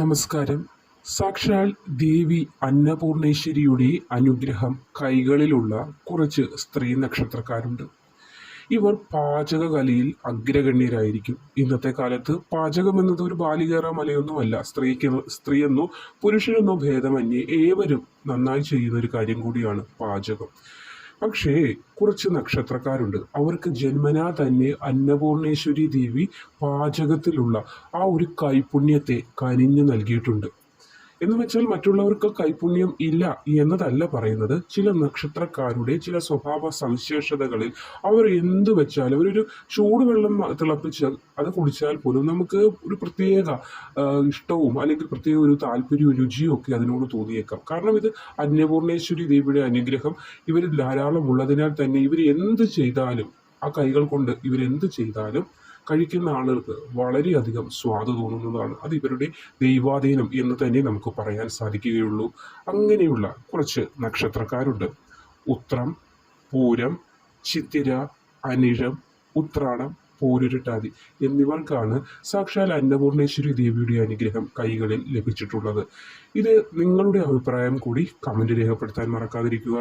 നമസ്കാരം. സാക്ഷാൽ ദേവി അന്നപൂർണേശ്വരിയുടെ അനുഗ്രഹം കൈകളിലുള്ള കുറച്ച് സ്ത്രീ നക്ഷത്രക്കാരുണ്ട്. ഇവർ പാചകകലയിൽ അഗ്രഗണ്യരായിരിക്കും. ഇന്നത്തെ കാലത്ത് പാചകം എന്നത് ഒരു ബാലികേറ മലയൊന്നുമല്ല. സ്ത്രീക്ക് സ്ത്രീയെന്നോ പുരുഷനെന്നോ ഭേദമന്യേ ഏവരും നന്നായി ചെയ്യുന്ന ഒരു കാര്യം കൂടിയാണ് പാചകം. പക്ഷേ കുറച്ച് നക്ഷത്രക്കാരുണ്ട്. അവർക്ക് ജന്മനാ തന്നെ അന്നപൂർണേശ്വരി ദേവി പാചകത്തിലുള്ള ആ ഒരു കൈപുണ്യത്തെ കനിഞ്ഞു നൽകിയിട്ടുണ്ട്. എന്ന് വെച്ചാൽ മറ്റുള്ളവർക്ക് കൈപുണ്യം ഇല്ല എന്നതല്ല പറയുന്നത്. ചില നക്ഷത്രക്കാരുടെ ചില സ്വഭാവ സവിശേഷതകളിൽ അവർ എന്ത് വെച്ചാലും അവരൊരു ചൂടുവെള്ളം തിളപ്പിച്ച് അത് കുടിച്ചാൽ പോലും നമുക്ക് ഒരു പ്രത്യേക ഇഷ്ടവും അല്ലെങ്കിൽ പ്രത്യേക ഒരു താല്പര്യവും രുചിയും ഒക്കെ അതിനോട് തോന്നിയേക്കാം. കാരണം ഇത് അന്നപൂർണേശ്വരി ദേവിയുടെ അനുഗ്രഹം. ഇവരിൽ ധാരാളം ഉള്ളതിനാൽ തന്നെ ഇവർ എന്ത് ചെയ്താലും ആ കൈകൾ കൊണ്ട് ഇവരെന്ത് ചെയ്താലും കഴിക്കുന്ന ആളുകൾക്ക് വളരെയധികം സ്വാദ് തോന്നുന്നതാണ്. അത് ഇവരുടെ ദൈവാധീനം എന്ന് തന്നെ നമുക്ക് പറയാൻ സാധിക്കുകയുള്ളൂ. അങ്ങനെയുള്ള കുറച്ച് നക്ഷത്രക്കാരുണ്ട്. ഉത്രം പൂരം ചിത്തിര അനിഴം ഉത്രാടം പോരുരുട്ടാതി എന്നിവർക്കാണ് സാക്ഷാൽ അന്നപൂർണേശ്വരി ദേവിയുടെ അനുഗ്രഹം കൈകളിൽ ലഭിച്ചിട്ടുള്ളത്. ഇത് നിങ്ങളുടെ അഭിപ്രായം കൂടി കമന്റ് രേഖപ്പെടുത്താൻ മറക്കാതിരിക്കുക.